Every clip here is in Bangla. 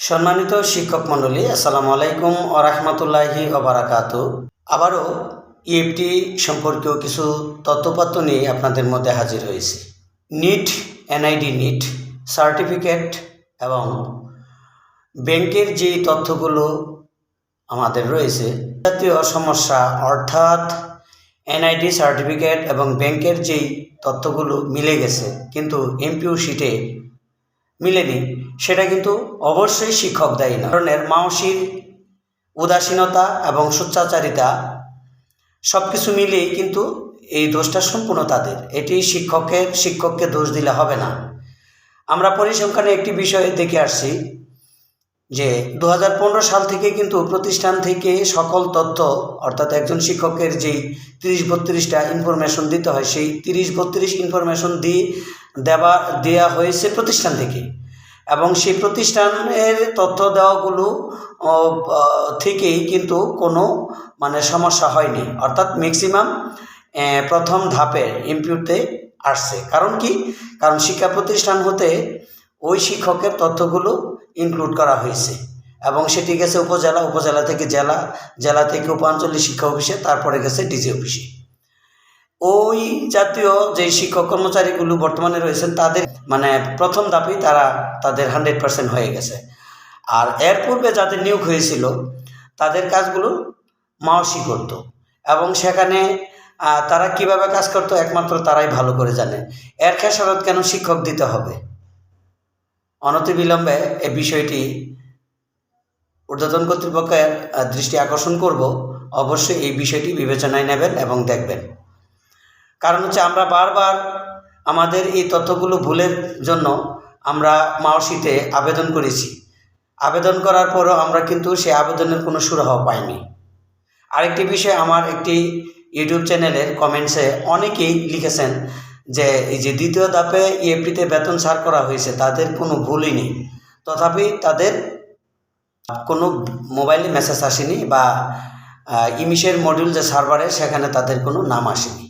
সম্মানিত শিক্ষক মণ্ডলী, আসসালামু আলাইকুম ও রহমতুল্লাহি ওবরাকাত আবারও ইএফটি সম্পর্কেও কিছু তথ্যপত্র নিয়ে আপনাদের মধ্যে হাজির হয়েছি। নিট, এনআইডি নিট, সার্টিফিকেট এবং ব্যাংকের যে তথ্যগুলো আমাদের রয়েছে, জাতীয় সমস্যা অর্থাৎ এনআইডি, সার্টিফিকেট এবং ব্যাংকের যেই তথ্যগুলো মিলে গেছে, কিন্তু এমপিউ শিটে মিলেনি, সেটা কিন্তু অবশ্যই শিক্ষক দায়ী না। ধরনের মানসিক উদাসীনতা এবং সোচ্চাচারিতা সব কিছু মিলিয়েই কিন্তু এই দোষটা সম্পূর্ণ তাদের। এটি শিক্ষকের, শিক্ষককে দোষ দিলে হবে না। আমরা পরিসংখ্যানে একটি বিষয় দেখে আসছি যে দু হাজার পনেরো সাল থেকে কিন্তু প্রতিষ্ঠান থেকে সকল তথ্য, অর্থাৎ একজন শিক্ষকের যেই তিরিশ বত্রিশটা ইনফরমেশন দিতে হয়, সেই তিরিশ বত্রিশ ইনফরমেশন দিয়ে দেওয়া দেওয়া হয়েছে প্রতিষ্ঠান থেকে। এবং সেই প্রতিষ্ঠানের তথ্য দেওয়াগুলো থেকেই কিন্তু কোনো মানে সমস্যা হয়নি। অর্থাৎ ম্যাক্সিমাম প্রথম ধাপের ইমপিউতে আসছে। কারণ কি? কারণ শিক্ষা প্রতিষ্ঠান হতে ওই শিক্ষকের তথ্যগুলো ইনক্লুড করা হয়েছে। এবং সেটি গেছে উপজেলা উপজেলা থেকে জেলা জেলা থেকে উপাঞ্চলিক শিক্ষা অফিসে, তারপরে গেছে ডিজি অফিসে ওই জাতীয় যে শিক্ষক কর্মচারীগুলো বর্তমানে রয়েছেন, তাদের মানে প্রথম ধাপেই তারা তাদের হান্ড্রেড পার্সেন্ট হয়ে গেছে। আর এর পূর্বে যাদের নিয়োগ হয়েছিল, তাদের কাজগুলো মাওসি করতো। এবং সেখানে তারা কীভাবে কাজ করতো একমাত্র তারাই ভালো করে জানে। এর খেসারত কেন শিক্ষক দিতে হবে? অনতিবিলম্বে এই বিষয়টি ঊর্ধ্বতন কর্তৃপক্ষের দৃষ্টি আকর্ষণ করব। অবশ্যই এই বিষয়টি বিবেচনায় নেবেন এবং দেখবেন। কারণ হচ্ছে আমরা বারবার আমাদের এই তথ্যগুলো ভুলের জন্য আমরা মাওসিতে আবেদন করেছি। আবেদন করার পরও আমরা কিন্তু সেই আবেদনের কোনো সুরাহ পাইনি। আরেকটি বিষয় আমার একটি ইউটিউব চ্যানেলের কমেন্টসে অনেকেই লিখেছেন যে, এই যে দ্বিতীয় ধাপে ইএফটিতে বেতন ছাড় করা হয়েছে, তাদের কোনো ভুলই নেই। তথাপি তাদের কোনো মোবাইলে মেসেজ আসেনি বা ইমিশের মডিউল যে সার্ভারে, সেখানে তাদের কোনো নাম আসেনি।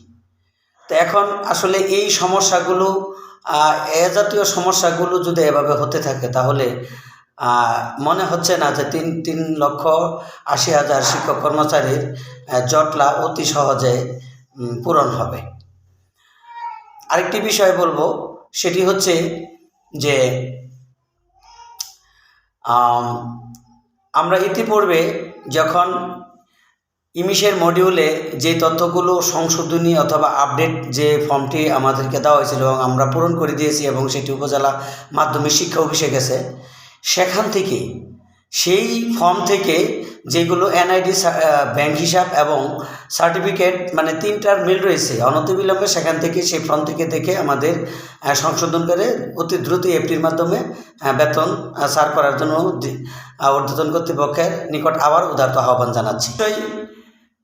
তো এখন আসলে এই সমস্যাগুলো এ জাতীয় সমস্যাগুলো যদি এভাবে হতে থাকে তাহলে মনে হচ্ছে না যে তিন তিন লক্ষ আশি হাজার শিক্ষক কর্মচারীর জটলা অতি সহজে পূরণ হবে। আরেকটি বিষয় বলব, সেটি হচ্ছে যে আমরা ইতিপূর্বে যখন ইমিশের মডিউলে যে তথ্যগুলো সংশোধনী অথবা আপডেট যে ফর্মটি আমাদেরকে দেওয়া হয়েছিল এবং আমরা পূরণ করে দিয়েছি এবং সেটি উপজেলা মাধ্যমিক শিক্ষা অফিসে গেছে, সেখান থেকে সেই ফর্ম থেকে যেগুলো এনআইডি ব্যাংক হিসাব এবং সার্টিফিকেট মানে তিনটার মিল রয়েছে, অনতিবিলম্বে সেখান থেকে সেই ফর্ম থেকে দেখে আমাদের সংশোধন করে অতি দ্রুত এফটির মাধ্যমে বেতন সার করার জন্য ঊর্ধ্বতন কর্তৃপক্ষের নিকট আবার উদারত আহ্বান জানাচ্ছি।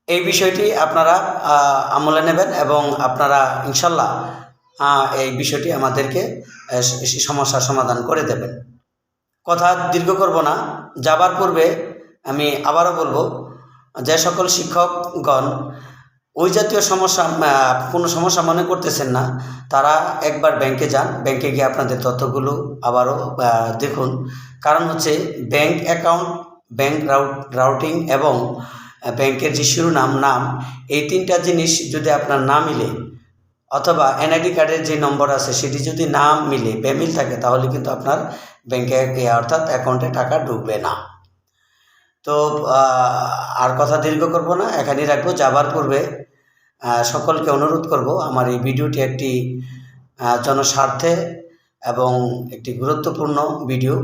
এই- বিষয়টি আপনারা আমলে নেবেন এবং আপনারা ইনশাল্লাহ এই বিষয়টি আমাদেরকে সমস্যার সমাধান করে দেবেন। কথা দীর্ঘ করব না। যাবার পূর্বে আমি আবারও বলব, যে সকল শিক্ষকগণ ওই জাতীয় সমস্যা কোনো সমস্যা মনে করতেছেন না, তারা একবার ব্যাংকে যান। ব্যাংকে গিয়ে আপনাদের তথ্যগুলো আবারও দেখুন। কারণ হচ্ছে ব্যাংক অ্যাকাউন্ট ব্যাংক রাউট এবং ব্যাংকের যে শিরোনাম, নাম, এই তিনটা জিনিস যদি আপনার না মিলে, অথবা এনআইডি কার্ডের যে নম্বর আছে, সেটি যদি না মিলে, বেমিল থাকে, তাহলে কিন্তু আপনার ব্যাংকে অর্থাৎ অ্যাকাউন্টে টাকা ঢুকবে না। তো আর কথা দীর্ঘ করব না, এখানেই রাখব। যাবার পূর্বে সকলকে অনুরোধ করব, আমার এই ভিডিওটি একটি জনস্বার্থে এবং একটি গুরুত্বপূর্ণ ভিডিও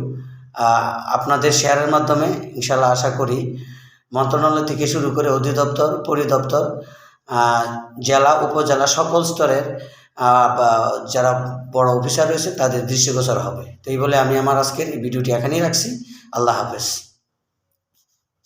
আপনাদের শেয়ারের মাধ্যমে ইনশাল্লাহ আশা করি মন্ত্রণালয় থেকে শুরু করে অধিদপ্তর, পরিদপ্তর জেলা, উপজেলা সকল স্তরের যারা বড় অফিসার রয়েছে তাদের দৃষ্টিগোচর হবে। তো এই বলে আমি আমার আজকের এই ভিডিওটি এখানেই রাখছি। আল্লাহ হাফেজ।